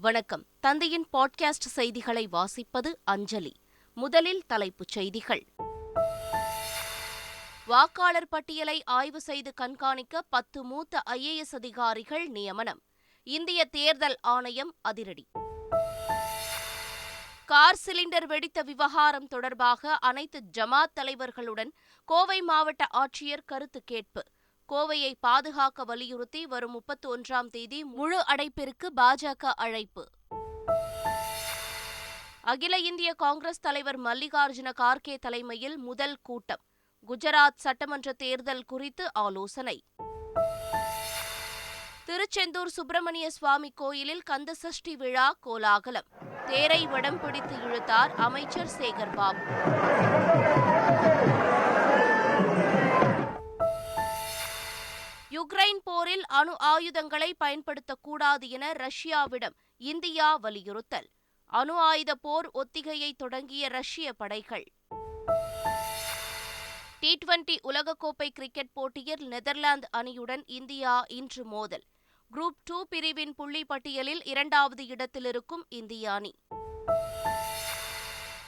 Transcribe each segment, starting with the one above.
வணக்கம். தந்தையின் பாட்காஸ்ட் செய்திகளை வாசிப்பது அஞ்சலி. முதலில் தலைப்புச் செய்திகள். வாக்காளர் பட்டியலை ஆய்வு செய்து கண்காணிக்க பத்து மூத்த ஐஏஎஸ் அதிகாரிகள் நியமனம். இந்திய தேர்தல் ஆணையம் அதிரடி. கார் சிலிண்டர் வெடித்த விவகாரம் தொடர்பாக அனைத்து ஜமாத் தலைவர்களுடன் கோவை மாவட்ட ஆட்சியர் கருத்து கேட்பு. கோவையை பாதுகாக்க வலியுறுத்தி வரும் முப்பத்தி ஒன்றாம் தேதி முழு அடைப்பிற்கு பாஜக அழைப்பு. அகில இந்திய காங்கிரஸ் தலைவர் மல்லிகார்ஜுன கார்கே தலைமையில் முதல் கூட்டம். குஜராத் சட்டமன்ற தேர்தல் குறித்து ஆலோசனை. திருச்செந்தூர் சுப்பிரமணிய சுவாமி கோயிலில் கந்தசஷ்டி விழா கோலாகலம். தேரை வடம் பிடித்து இழுத்தார் அமைச்சர் சேகர் யுக்ரைன் போரில் அணு ஆயுதங்களை பயன்படுத்தக்கூடாது என ரஷ்யாவிடம் இந்தியா வலியுறுத்தல். அணு ஆயுத போர் ஒத்திகையை தொடங்கிய ரஷ்ய படைகள். டி டுவெண்டி உலகக்கோப்பை கிரிக்கெட் போட்டியில் நெதர்லாந்து அணியுடன் இந்தியா இன்று மோதல். குரூப் டூ பிரிவின் புள்ளி பட்டியலில் இரண்டாவது இடத்திலிருக்கும் இந்திய அணி.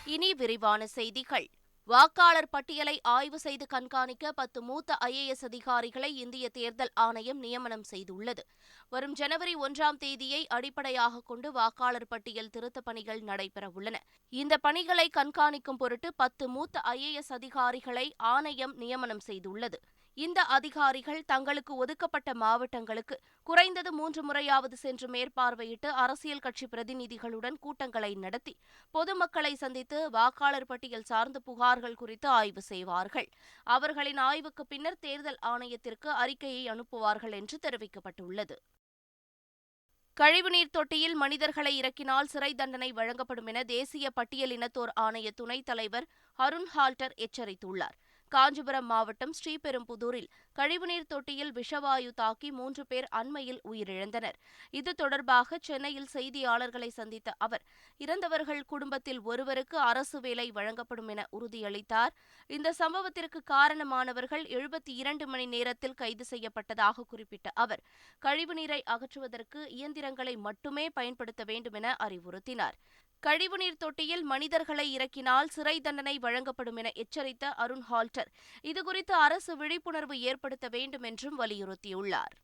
இனி விரிவான செய்திகள். வாக்காளர் பட்டியலை ஆய்வு செய்து கண்காணிக்க பத்து மூத்த ஐஏஎஸ் அதிகாரிகளை இந்திய தேர்தல் ஆணையம் நியமனம் செய்துள்ளது. வரும் ஜனவரி ஒன்றாம் தேதியை அடிப்படையாக கொண்டு வாக்காளர் பட்டியல் திருத்தப் பணிகள் நடைபெறவுள்ளன. இந்த பணிகளை கண்காணிக்கும் பொருட்டு பத்து மூத்த ஐஏஎஸ் அதிகாரிகளை ஆணையம் நியமனம் செய்துள்ளது. இந்த அதிகாரிகள் தங்களுக்கு ஒதுக்கப்பட்ட மாவட்டங்களுக்கு குறைந்தது மூன்று முறையாவது சென்று மேற்பார்வையிட்டு அரசியல் கட்சி பிரதிநிதிகளுடன் கூட்டங்களை நடத்தி பொதுமக்களை சந்தித்து வாக்காளர் பட்டியல் சார்ந்த புகார்கள் குறித்து ஆய்வு செய்வார்கள். அவர்களின் ஆய்வுக்கு பின்னர் தேர்தல் ஆணையத்திற்கு அறிக்கையை அனுப்புவார்கள் என்று தெரிவிக்கப்பட்டுள்ளது. கழிவுநீர் தொட்டியில் மனிதர்களை இறக்கினால் சிறை தண்டனை வழங்கப்படும் என தேசிய பட்டியலினத்தோர் ஆணைய துணைத் தலைவர் அருண் ஹால்டர் எச்சரித்துள்ளார். காஞ்சிபுரம் மாவட்டம் ஸ்ரீபெரும்புதூரில் கழிவுநீர் தொட்டியில் விஷவாயு தாக்கி மூன்று பேர் அண்மையில் உயிரிழந்தனர். இது தொடர்பாக சென்னையில் செய்தியாளர்களை சந்தித்த அவர் இறந்தவர்கள் குடும்பத்தில் ஒருவருக்கு அரசு வேலை வழங்கப்படும் என உறுதியளித்தார். இந்த சம்பவத்திற்கு காரணமானவர்கள் எழுபத்தி இரண்டு மணி நேரத்தில் கைது செய்யப்பட்டதாக குறிப்பிட்ட அவர் கழிவுநீரை அகற்றுவதற்கு இயந்திரங்களை மட்டுமே பயன்படுத்த வேண்டும் என அறிவுறுத்தினார். கழிவுநீர் தொட்டியில் மனிதர்களை இறக்கினால் சிறை தண்டனை வழங்கப்படும் என எச்சரித்த அருண் ஹால்டர். இதுகுறித்து அரசு விழிப்புணர்வு ஏற்படுத்த வேண்டும் என்றும் வலியுறுத்தியுள்ளார்.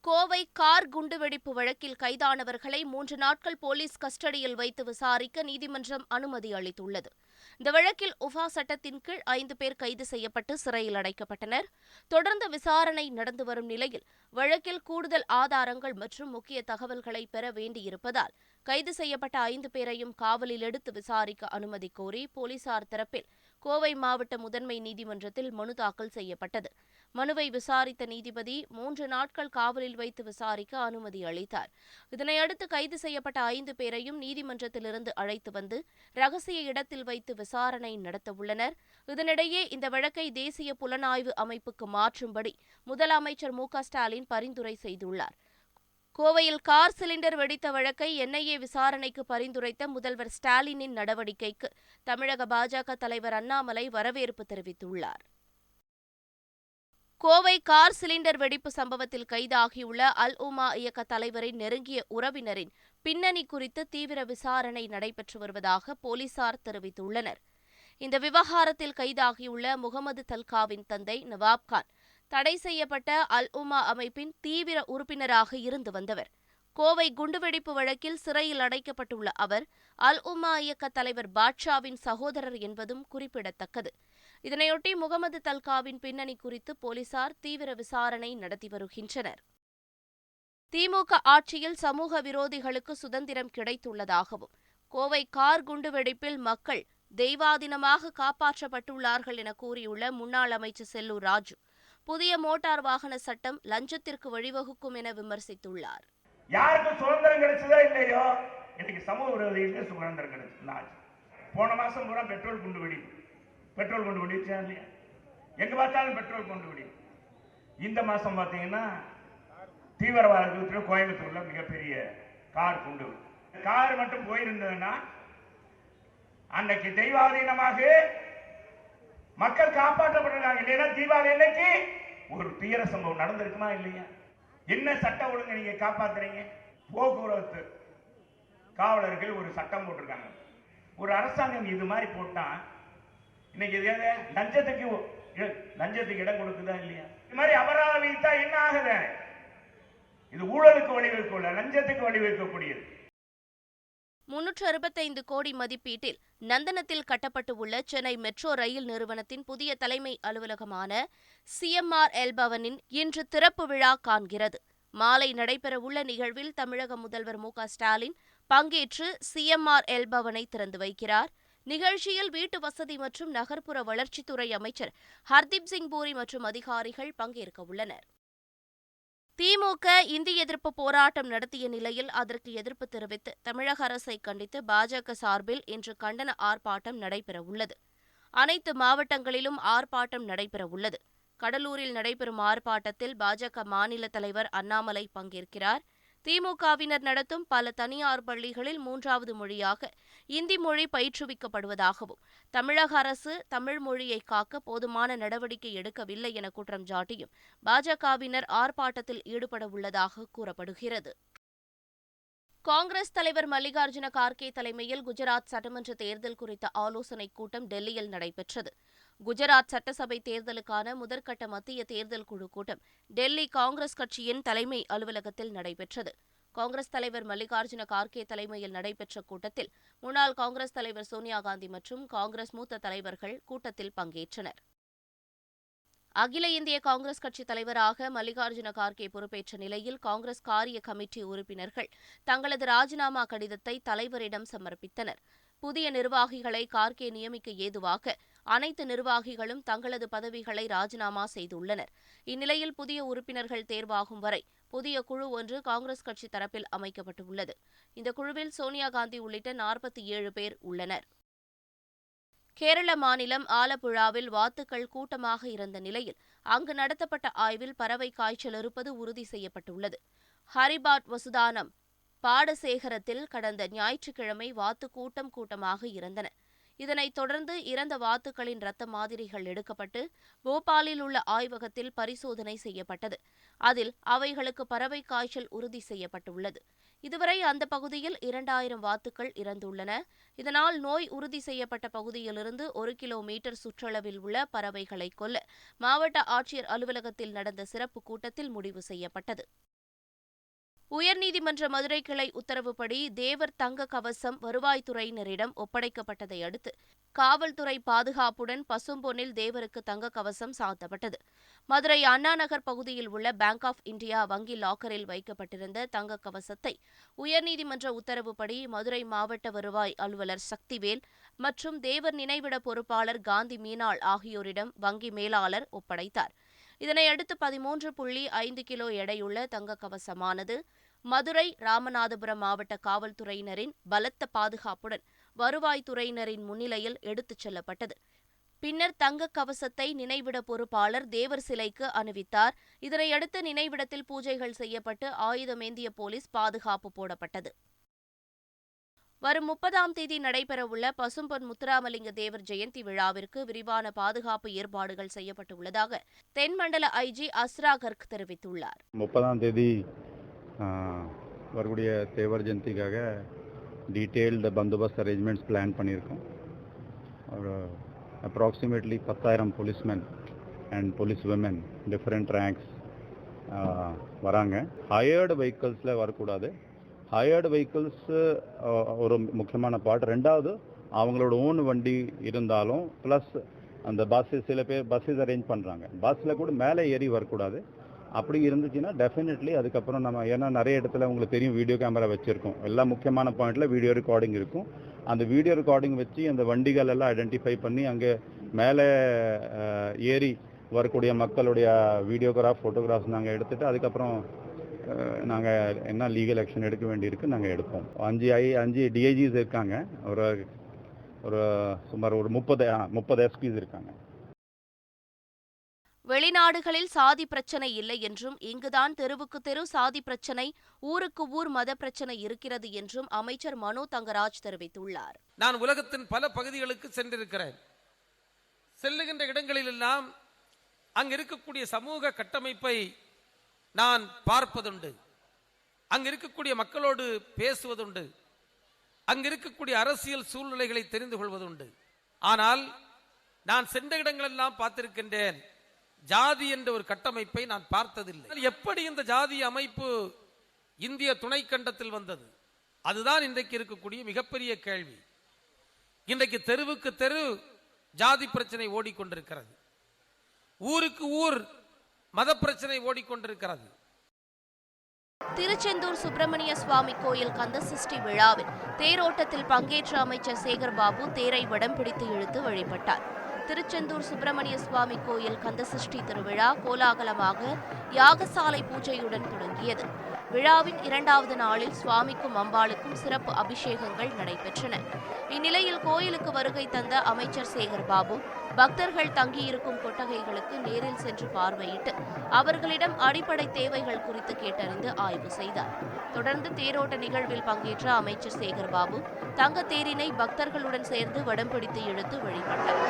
கோவை கார் குண்டுவெடிப்பு வழக்கில் கைதானவர்களை மூன்று நாட்கள் போலீஸ் கஸ்டடியில் வைத்து விசாரிக்க நீதிமன்றம் அனுமதி அளித்துள்ளது. இந்த வழக்கில் உஃபா சட்டத்தின் கீழ் ஐந்து பேர் கைது செய்யப்பட்டு சிறையில் அடைக்கப்பட்டனர். தொடர்ந்து விசாரணை நடந்து வரும் நிலையில் வழக்கில் கூடுதல் ஆதாரங்கள் மற்றும் முக்கிய தகவல்களை பெற வேண்டியிருப்பதால் கைது செய்யப்பட்ட ஐந்து பேரையும் காவலில் எடுத்து விசாரிக்க அனுமதி கோரி போலீசார் தரப்பில் கோவை மாவட்ட முதன்மை நீதிமன்றத்தில் மனு தாக்கல் செய்யப்பட்டது. மனுவை விசாரித்த நீதிபதி மூன்று நாட்கள் காவலில் வைத்து விசாரிக்க அனுமதி அளித்தார். இதனையடுத்து கைது செய்யப்பட்ட ஐந்து பேரையும் நீதிமன்றத்திலிருந்து அழைத்து வந்து ரகசிய இடத்தில் வைத்து விசாரணை நடத்தவுள்ளனர் இதனிடையே இந்த வழக்கை தேசிய புலனாய்வு அமைப்புக்கு மாற்றும்படி முதலமைச்சர் மு ஸ்டாலின் பரிந்துரை செய்துள்ளார். கோவையில் கார் சிலிண்டர் வெடித்த வழக்கை என்ஐஏ விசாரணைக்கு பரிந்துரைத்த முதல்வர் ஸ்டாலினின் நடவடிக்கைக்கு தமிழக பாஜக தலைவர் அண்ணாமலை வரவேற்பு தெரிவித்துள்ளார். கோவை கார் சிலிண்டர் வெடிப்பு சம்பவத்தில் கைதாகியுள்ள அல் உமா இயக்க தலைவரின் நெருங்கிய உறவினரின் பின்னணி குறித்து தீவிர விசாரணை நடைபெற்று வருவதாக போலீசார் தெரிவித்துள்ளனர். இந்த விவகாரத்தில் கைதாகியுள்ள முகமது தல்காவின் தந்தை நவாப்கான் தடை செய்யப்பட்ட அல் உமா அமைப்பின் தீவிர உறுப்பினராக இருந்து வந்தவர். கோவை குண்டுவெடிப்பு வழக்கில் சிறையில் அடைக்கப்பட்டுள்ள அவர் அல் உமா இயக்க தலைவர் பாட்ஷாவின் சகோதரர் என்பதும் குறிப்பிடத்தக்கது. இதனையொட்டி முகமது தல்காவின் பின்னணி குறித்து போலீசார் தீவிர விசாரணை நடத்தி வருகின்றனர். திமுக ஆட்சியில் சமூக விரோதிகளுக்கு சுதந்திரம் கிடைத்துள்ளதாகவும் கோவை கார் குண்டுவெடிப்பில் மக்கள் தெய்வாதீனமாக காப்பாற்றப்பட்டுள்ளார்கள் என கூறியுள்ள முன்னாள் அமைச்சர் செல்லூர் ராஜு புதிய மோட்டார் வாகன சட்டம் லஞ்சத்திற்கு வழிவகுக்கும் என விமர்சித்துள்ளார். யாருக்கு சுதந்திரம் கிடைச்சதா இல்லையோ இன்னைக்கு சமூக விரோதிகளுக்கு சுதந்திரம் கிடைச்சது. போன மாசம் பூரா பெட்ரோல் குண்டு வெடி. பெட்ரோல் குண்டு வெடி இல்லையா? எங்க பார்த்தாலும் பெட்ரோல் குண்டு வெடி. இந்த மாசம் பார்த்தீங்கன்னா தீவிரவாதத்தில் கோயம்புத்தூர்ல மிகப்பெரிய கார் குண்டு கார் மட்டும் போயிருந்ததுன்னா அன்னைக்கு தெய்வாதீனமாக மக்கள் காப்பாற்றப்பட்டிருக்காங்க இல்லையா தீபாவளி அன்னைக்கு ஒரு துயர சம்பவம் நடந்திருக்குமா இல்லையா? என்ன சட்ட ஒழுங்கு நீங்க காப்பாத்துறீங்க? போக்குவரத்து காவலர்கள் ஒரு சட்டம் போட்டிருக்காங்க. ஒரு அரசாங்கம் இது மாதிரி போட்டா இன்னைக்கு இது எது? லஞ்சத்துக்கு லஞ்சத்துக்கு இடம் கொடுக்குதா இல்லையா? இது மாதிரி அபராதம் விதித்தா என்ன ஆகுது? இது ஊழலுக்கு வழிவகுக்கல லஞ்சத்துக்கு வழிவகுக்கக்கூடியது முன்னூற்று அறுபத்தைந்து கோடி மதிப்பீட்டில் நந்தனத்தில் கட்டப்பட்டு உள்ள சென்னை மெட்ரோ ரயில் நிறுவனத்தின் புதிய தலைமை அலுவலகமான சிஎம்ஆர் எல் பவனின் இன்று திறப்பு விழா காண்கிறது. மாலை நடைபெறவுள்ள நிகழ்வில் தமிழக முதல்வர் மு ஸ்டாலின் பங்கேற்று சிஎம்ஆர் எல் பவனை திறந்து வைக்கிறார். நிகழ்ச்சியில் வீட்டு வசதி மற்றும் நகர்ப்புற வளர்ச்சித்துறை அமைச்சர் ஹர்தீப் சிங் பூரி மற்றும் அதிகாரிகள் பங்கேற்க உள்ளனர். திமுக இந்தி எதிர்ப்பு போராட்டம் நடத்திய நிலையில் அதற்கு எதிர்ப்பு தெரிவித்து தமிழக அரசை கண்டித்து பாஜக சார்பில் இன்று கண்டன ஆர்ப்பாட்டம் நடைபெறவுள்ளது. அனைத்து மாவட்டங்களிலும் ஆர்ப்பாட்டம் நடைபெறவுள்ளது. கடலூரில் நடைபெறும் ஆர்ப்பாட்டத்தில் பாஜக மாநில தலைவர் அண்ணாமலை பங்கேற்கிறார். திமுகவினர் நடத்தும் பல தனியார் பள்ளிகளில் மூன்றாவது மொழியாக இந்தி மொழி பயிற்றுவிக்கப்படுவதாகவும் தமிழக அரசு தமிழ் மொழியை காக்க போதுமான நடவடிக்கை எடுக்கவில்லை என குற்றம் சாட்டியும் பாஜகவினர் ஆர்ப்பாட்டத்தில் ஈடுபட உள்ளதாக கூறப்படுகிறது. காங்கிரஸ் தலைவர் மல்லிகார்ஜுன கார்கே தலைமையில் குஜராத் சட்டமன்ற தேர்தல் குறித்த ஆலோசனைக் கூட்டம் டெல்லியில் நடைபெற்றது. குஜராத் சட்டசபை தேர்தலுக்கான முதற்கட்ட மத்திய தேர்தல் குழு கூட்டம் டெல்லி காங்கிரஸ் கட்சியின் தலைமை அலுவலகத்தில் நடைபெற்றது. காங்கிரஸ் தலைவர் மல்லிகார்ஜுன கார்கே தலைமையில் நடைபெற்ற கூட்டத்தில் முன்னாள் காங்கிரஸ் தலைவர் சோனியா காந்தி மற்றும் காங்கிரஸ் மூத்த தலைவர்கள் கூட்டத்தில் பங்கேற்றனர். அகில இந்திய காங்கிரஸ் கட்சி தலைவராக மல்லிகார்ஜுன கார்கே பொறுப்பேற்ற நிலையில் காங்கிரஸ் காரிய கமிட்டி உறுப்பினர்கள் தங்களது ராஜினாமா கடிதத்தை தலைவரிடம் சமர்ப்பித்தனர். புதிய நிர்வாகிகளை கார்கே நியமிக்க ஏதுவாக அனைத்து நிர்வாகிகளும் தங்களது பதவிகளை ராஜினாமா செய்துள்ளனர். இந்நிலையில் புதிய உறுப்பினர்கள் தேர்வாகும் வரை புதிய குழு ஒன்று காங்கிரஸ் கட்சி தரப்பில் அமைக்கப்பட்டுள்ளது. இந்த குழுவில் சோனியா காந்தி உள்ளிட்ட நாற்பத்தி ஏழு பேர் உள்ளனர். கேரள மாநிலம் ஆலப்புழாவில் வாத்துக்கள் கூட்டமாக இருந்த நிலையில் அங்கு நடத்தப்பட்ட ஆய்வில் பறவை காய்ச்சல் இருப்பது உறுதி செய்யப்பட்டுள்ளது. ஹரிபாட் வசுதானம் பாடசேகரத்தில் கடந்த ஞாயிற்றுக்கிழமை வாத்து கூட்டம் கூட்டமாக இருந்தன. இதனைத் தொடர்ந்து இறந்த வாத்துக்களின் இரத்த மாதிரிகள் எடுக்கப்பட்டு போபாலில் உள்ள ஆய்வகத்தில் பரிசோதனை செய்யப்பட்டது. அதில் அவைகளுக்கு பறவை காய்ச்சல் உறுதி செய்யப்பட்டுள்ளது. இதுவரை அந்த பகுதியில் இரண்டாயிரம் வாத்துக்கள் இறந்துள்ளன. இதனால் நோய் உறுதி செய்யப்பட்ட பகுதியிலிருந்து ஒரு கிலோமீட்டர் சுற்றளவில் உள்ள பறவைகளை கொல்ல மாவட்ட ஆட்சியர் அலுவலகத்தில் நடந்த சிறப்பு கூட்டத்தில் முடிவு செய்யப்பட்டது. உயர்நீதிமன்ற மதுரை கிளை உத்தரவுப்படி தேவர் தங்க கவசம் வருவாய்த்துறையினரிடம் ஒப்படைக்கப்பட்டதை அடுத்து காவல்துறை பாதுகாப்புடன் பசும்பொன்னில் தேவருக்கு தங்க கவசம் சாத்தப்பட்டது. மதுரை அண்ணா நகர் பகுதியில் உள்ள பேங்க் ஆஃப் இந்தியா வங்கி லாக்கரில் வைக்கப்பட்டிருந்த தங்க கவசத்தை உயர்நீதிமன்ற உத்தரவுப்படி மதுரை மாவட்ட வருவாய் அலுவலர் சக்திவேல் மற்றும் தேவர் நினைவிட பொறுப்பாளர் காந்தி மீனாள் ஆகியோரிடம் வங்கி மேலாளர் ஒப்படைத்தார். இதனையடுத்து பதிமூன்று புள்ளி ஐந்து கிலோ எடையுள்ள தங்க கவசமானது மதுரை ராமநாதபுரம் மாவட்ட காவல்துறையினரின் பலத்த பாதுகாப்புடன் வருவாய்த்துறையினரின் முன்னிலையில் எடுத்துச் செல்லப்பட்டது. பின்னர் தங்க கவசத்தை நினைவிட பொறுப்பாளர் தேவர் சிலைக்கு அணிவித்தார். இதனையடுத்து நினைவிடத்தில் பூஜைகள் செய்யப்பட்டு ஆயுதமேந்திய போலீஸ் பாதுகாப்பு போடப்பட்டது. வரும் முப்பதாம் தேதி நடைபெறவுள்ள பசும்பொன் முத்துராமலிங்க தேவர் ஜெயந்தி விழாவிற்கு விரிவான பாதுகாப்பு ஏற்பாடுகள் செய்யப்பட்டுள்ளதாக தென்மண்டல ஐஜி அஸ்ரா கர்க் தெரிவித்துள்ளார். முப்பதாம் தேதி வரக்கூடிய தேவர் ஜெயந்திக்காக டீட்டெயில்டு பந்தோபஸ்த் அரேஞ்ச்மெண்ட்ஸ் பிளான் பண்ணியிருக்கோம். அப்ராக்சிமேட்லி பத்தாயிரம் policeman and police woman different ranks வராங்க. ஹயர்டு வெஹிக்கிள்ஸில் வரக்கூடாது. ஹயர்டு வெஹிக்கிள்ஸு ஒரு முக்கியமான பார்ட் ரெண்டாவது அவங்களோட ஓன் வண்டி இருந்தாலும் ப்ளஸ் அந்த பஸ்ஸு சில பேர் பஸ்ஸஸ் அரேஞ்ச் பண்ணுறாங்க பஸ்ஸில் கூட மேலே ஏறி வரக்கூடாது. அப்படி இருந்துச்சுன்னா டெஃபினெட்லி அதுக்கப்புறம் நம்ம ஏன்னா நிறைய இடத்துல உங்களுக்கு தெரியும் வீடியோ கேமரா வச்சுருக்கோம். எல்லா முக்கியமான பாயிண்ட்டில் வீடியோ ரெக்கார்டிங் இருக்கும். அந்த வீடியோ ரெக்கார்டிங் வச்சு அந்த வண்டிகள் எல்லாம் ஐடென்டிஃபை பண்ணி அங்கே மேலே ஏறி வரக்கூடிய மக்களுடைய வீடியோகிராஃப் ஃபோட்டோகிராஃப்ஸ் நாங்கள் எடுத்துகிட்டு அதுக்கப்புறம் நாங்கள் என்ன லீகல் ஆக்ஷன் எடுக்க வேண்டியிருக்கு நாங்கள் எடுப்போம். அஞ்சு ஐ அஞ்சு டிஐஜிஸ் இருக்காங்க. ஒரு ஒரு சுமார் ஒரு முப்பது முப்பது எஸ்பிஸ் இருக்காங்க. வெளிநாடுகளில் சாதி பிரச்சனை இல்லை என்றும் இங்குதான் தெருவுக்கு தெரு சாதி பிரச்சனை ஊருக்கு ஊர் மத பிரச்சனை இருக்கிறது என்றும் அமைச்சர் மனோ தங்கராஜ் தெரிவித்துள்ளார். நான் உலகத்தின் பல பகுதிகளுக்கு சென்றிருக்கிறேன். செல்லுகின்ற இடங்களிலெல்லாம் அங்கு இருக்கக்கூடிய சமூக கட்டமைப்பை நான் பார்ப்பதுண்டு. அங்கு இருக்கக்கூடிய மக்களோடு பேசுவதுண்டு. அங்கு இருக்கக்கூடிய அரசியல் சூழ்நிலைகளை தெரிந்து கொள்வதுண்டு. ஆனால் நான் சென்ற இடங்களெல்லாம் பார்த்திருக்கின்றேன். ஜாதி என்ற ஒரு கட்டமைப்பை நான் பார்த்ததில்லை. எப்படி இந்த ஜாதி அமைப்பு இந்திய துணைக்கண்டத்தில் வந்தது? அதுதான் இன்றைக்கு இருக்கக்கூடிய மிகப்பெரிய கேள்வி. இன்றைக்கு தெருவுக்கு தெரு ஜாதி பிரச்சனை ஓடிக்கொண்டிருக்கிறது. ஊருக்கு ஊர் மத பிரச்சனை ஓடிக்கொண்டிருக்கிறது. திருச்செந்தூர் சுப்பிரமணிய சுவாமி கோயில் கந்தசஷ்டி விழாவில் தேரோட்டத்தில் பங்கேற்ற அமைச்சர் சேகர்பாபு தேரை வடம் பிடித்து இழுத்து வழிபட்டார். திருச்செந்தூர் சுப்பிரமணிய சுவாமி கோயில் கந்தசஷ்டி திருவிழா கோலாகலமாக யாகசாலை பூஜையுடன் தொடங்கியது. விழாவின் இரண்டாவது நாளில் சுவாமிக்கும் அம்பாளுக்கும் சிறப்பு அபிஷேகங்கள் நடைபெற்றன. இந்நிலையில் கோயிலுக்கு வருகை தந்த அமைச்சர் சேகர் பாபு பக்தர்கள் தங்கியிருக்கும் கொட்டகைகளுக்கு நேரில் சென்று பார்வையிட்டு அவர்களிடம் அடிப்படை தேவைகள் குறித்து கேட்டறிந்து ஆய்வு செய்தார். தொடர்ந்து தேரோட்ட நிகழ்வில் பங்கேற்ற அமைச்சர் சேகர்பாபு தங்க தேரினை பக்தர்களுடன் சேர்ந்து வடம் பிடித்து இழுத்து வழிபட்டார்.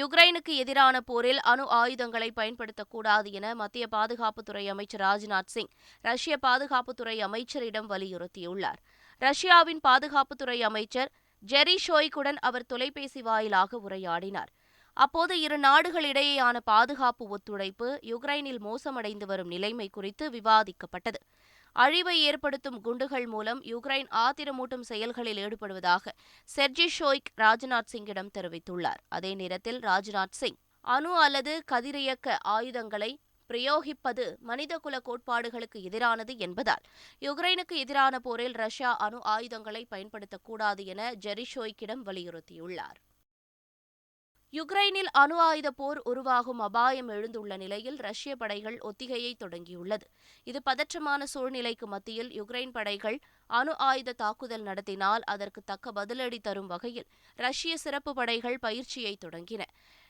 யுக்ரைனுக்கு எதிரான போரில் அணு ஆயுதங்களை பயன்படுத்தக்கூடாது என மத்திய பாதுகாப்புத்துறை அமைச்சர் ராஜ்நாத் சிங் ரஷ்ய பாதுகாப்புத்துறை அமைச்சரிடம் வலியுறுத்தியுள்ளார். ரஷ்யாவின் பாதுகாப்புத்துறை அமைச்சர் ஜெரி ஷோய்குடன் அவர் தொலைபேசி வாயிலாக உரையாடினார். அப்போது இரு நாடுகளிடையேயான பாதுகாப்பு ஒத்துழைப்பு யுக்ரைனில் மோசமடைந்து வரும் நிலைமை குறித்து விவாதிக்கப்பட்டது. அழிவை ஏற்படுத்தும் குண்டுகள் மூலம் யுக்ரைன் ஆத்திரமூட்டும் செயல்களில் ஈடுபடுவதாக செர்ஜி ஷோய்க் ராஜ்நாத் சிங்கிடம் தெரிவித்துள்ளார். அதே நேரத்தில் ராஜ்நாத் சிங் அணு அல்லது கதிரியக்க ஆயுதங்களை பிரயோகிப்பது மனிதகுல கோட்பாடுகளுக்கு எதிரானது என்பதால் யுக்ரைனுக்கு எதிரான போரில் ரஷ்யா அணு ஆயுதங்களை பயன்படுத்தக்கூடாது என ஜெரிஷோய்க்கிடம் வலியுறுத்தியுள்ளார். யுக்ரைனில் அணு ஆயுத போர் உருவாகும் அபாயம் எழுந்துள்ள நிலையில் ரஷ்ய படைகள் ஒத்திகையை தொடங்கியுள்ளது. இது பதற்றமான சூழ்நிலைக்கு மத்தியில் யுக்ரைன் படைகள் அணு ஆயுத தாக்குதல் நடத்தினால் அதற்கு தக்க பதிலடி தரும் வகையில் ரஷ்ய சிறப்பு படைகள் பயிற்சியை தொடங்கின.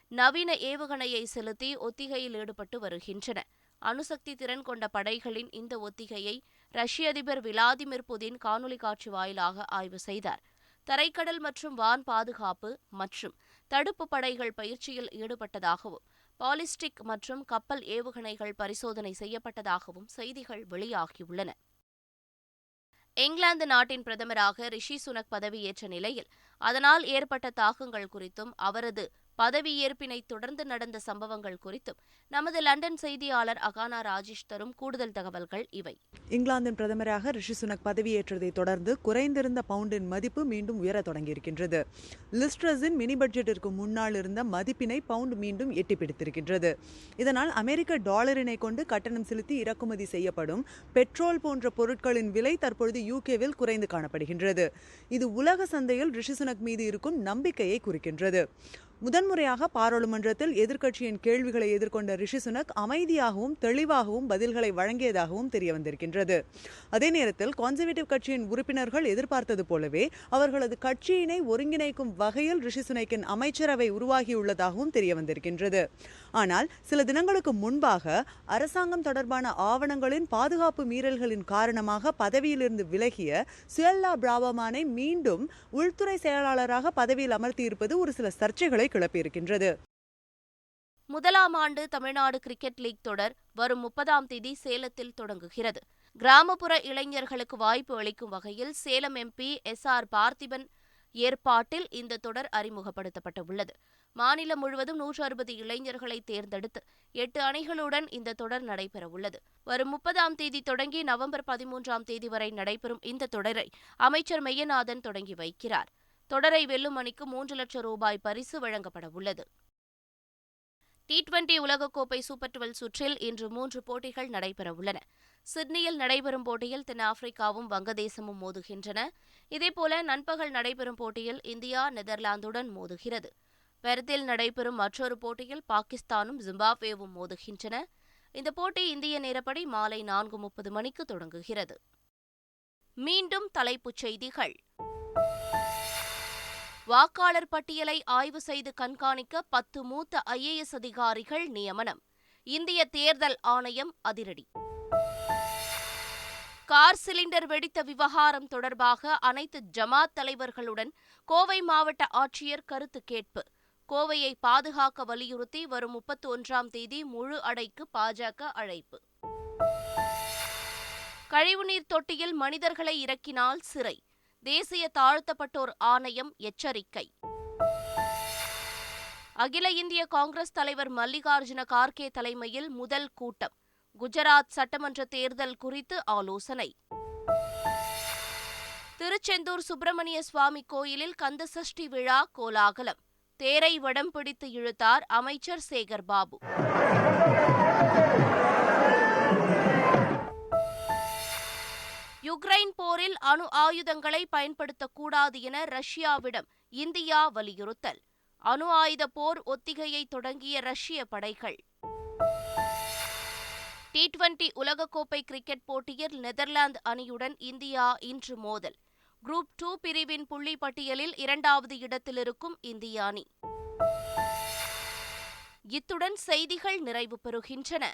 நவீன ஏவுகணையை செலுத்தி ஒத்திகையில் ஈடுபட்டு வருகின்றன. அணுசக்தி திறன் கொண்ட படைகளின் இந்த ஒத்திகையை ரஷ்ய அதிபர் விளாதிமிர் புதின் காணொலி காட்சி வாயிலாக ஆய்வு செய்தார். தரைக்கடல் மற்றும் வான் பாதுகாப்பு மற்றும் தடுப்பு படைகள் பயிற்சியில் ஈடுபட்டதாகவும் பாலிஸ்டிக் மற்றும் கப்பல் ஏவுகணைகள் பரிசோதனை செய்யப்பட்டதாகவும் செய்திகள் வெளியாகியுள்ளன. இங்கிலாந்து நாட்டின் பிரதமராக ரிஷி சுனக் பதவியேற்ற நிலையில் அதனால் ஏற்பட்ட தாக்கங்கள் குறித்தும் அவரது பதவியேற்பினை தொடர்ந்து நடந்த சம்பவங்கள் குறித்தும் நமது லண்டன் செய்தியாளர் அகானா ராஜேஷ் தரும் கூடுதல் தகவல்கள் இவை. இங்கிலாந்தின் பிரதமராக ரிஷி சுனக் பதவியேற்றதை தொடர்ந்து குறைந்திருந்த பவுண்டின் மதிப்பு மீண்டும் உயரத் தொடங்கியிருக்கின்றது. லிஸ்ட்ரஸின் மினி பட்ஜெட்டிற்கு முன்னால் இருந்த மதிப்பினை பவுண்ட் மீண்டும் எட்டி பிடித்திருக்கின்றது. இதனால் அமெரிக்க டாலரினை கொண்டு கட்டணம் செலுத்தி இறக்குமதி செய்யப்படும் பெட்ரோல் போன்ற பொருட்களின் விலை தற்பொழுது யூகேவில் குறைந்து காணப்படுகின்றது. இது உலக சந்தையில் ரிஷி சுனக் மீது இருக்கும் நம்பிக்கையை குறிக்கின்றது. முதன்முறையாக பாராளுமன்றத்தில் எதிர்க்கட்சியின் கேள்விகளை எதிர்கொண்ட ரிஷி சுனக் அமைதியாகவும் தெளிவாகவும் பதில்களை வழங்கியதாகவும் தெரிய வந்திருக்கின்றது அதே நேரத்தில் கான்சர்வேட்டிவ் கட்சியின் உறுப்பினர்கள் எதிர்பார்த்தது போலவே அவர்களது கட்சியினை ஒருங்கிணைக்கும் வகையில் ரிஷி சுனக்கின் அமைச்சரவை உருவாகியுள்ளதாகவும் தெரிய வந்திருக்கின்றது ஆனால் சில தினங்களுக்கு முன்பாக அரசாங்கம் தொடர்பான ஆவணங்களின் பாதுகாப்பு மீறல்களின் காரணமாக பதவியிலிருந்து விலகிய சுயல்லா பிராவமானை மீண்டும் உள்துறை செயலாளராக பதவியில் அமர்த்தியிருப்பது ஒரு சில சர்ச்சைகளை கிளப்பியிருக்கின்றது. முதலாம் ஆண்டு தமிழ்நாடு கிரிக்கெட் லீக் தொடர் வரும் முப்பதாம் தேதி சேலத்தில் தொடங்குகிறது. கிராமப்புற இளைஞர்களுக்கு வாய்ப்பு அளிக்கும் வகையில் Salem MP S R Parthiban ஏற்பாட்டில் இந்த தொடர் அறிமுகப்படுத்தப்பட்டுள்ளது. மாநிலம் முழுவதும் நூற்று அறுபது இளைஞர்களை தேர்ந்தெடுத்து எட்டு அணிகளுடன் இந்த தொடர் நடைபெறவுள்ளது. வரும் முப்பதாம் தேதி தொடங்கி நவம்பர் பதிமூன்றாம் தேதி வரை நடைபெறும் இந்த தொடரை அமைச்சர் மெய்யநாதன் தொடங்கி வைக்கிறார். தொடரை வெல்லும் அணிக்கு மூன்று லட்சம் ரூபாய் பரிசு வழங்கப்பட உள்ளது டி டுவெண்டி உலகக்கோப்பை சூப்பர் டுவெல் சுற்றில் இன்று மூன்று போட்டிகள் நடைபெறவுள்ளன. சிட்னியில் நடைபெறும் போட்டியில் தென்னாப்பிரிக்காவும் வங்கதேசமும் மோதுகின்றன. இதேபோல நண்பகல் நடைபெறும் போட்டியில் இந்தியா நெதர்லாந்துடன் மோதுகிறது. பெர்த்தில் நடைபெறும் மற்றொரு போட்டியில் பாகிஸ்தானும் ஜிம்பாப்வேவும் மோதுகின்றன. இந்த போட்டி இந்திய நேரப்படி மாலை நான்கு முப்பது மணிக்கு தொடங்குகிறது. மீண்டும் தலைப்புச் செய்திகள். வாக்காளர் பட்டியலை ஆய்வு செய்து கண்காணிக்க பத்து மூத்த ஐஏஎஸ் அதிகாரிகள் நியமனம். இந்திய தேர்தல் ஆணையம் அதிரடி. கார் சிலிண்டர் வெடித்த விவகாரம் தொடர்பாக அனைத்து ஜமாத் தலைவர்களுடன் கோவை மாவட்ட ஆட்சியர் கருத்து கேட்பு. கோவையை பாதுகாக்க வலியுறுத்தி வரும் முப்பத்தி ஒன்றாம் தேதி முழு அடைக்கு பாஜக அழைப்பு. கழிவுநீர் தொட்டியில் மனிதர்களை இறக்கினால் சிறை. தேசிய தாழ்த்தப்பட்டோர் ஆணையம் எச்சரிக்கை. அகில இந்திய காங்கிரஸ் தலைவர் மல்லிகார்ஜுன கார்கே தலைமையில் முதல் கூட்டம். குஜராத் சட்டமன்ற தேர்தல் குறித்து ஆலோசனை. திருச்செந்தூர் சுப்பிரமணிய சுவாமி கோயிலில் கந்தசஷ்டி விழா கோலாகலம். தேரை வடம் பிடித்து இழுத்தார் அமைச்சர் சேகர் பாபு யுக்ரைன் போரில் அணு ஆயுதங்களை பயன்படுத்தக்கூடாது என ரஷ்யாவிடம் இந்தியா வலியுறுத்தல். அணு ஆயுத போர் ஒத்திகையை தொடங்கிய ரஷ்ய படைகள். டி டுவெண்டி உலகக்கோப்பை கிரிக்கெட் போட்டியில் நெதர்லாந்து அணியுடன் இந்தியா இன்று மோதல். குரூப் டூ பிரிவின் புள்ளி பட்டியலில் இரண்டாவது இடத்தில் இருக்கும் இந்திய அணி. இத்துடன் செய்திகள் நிறைவு பெறுகின்றன.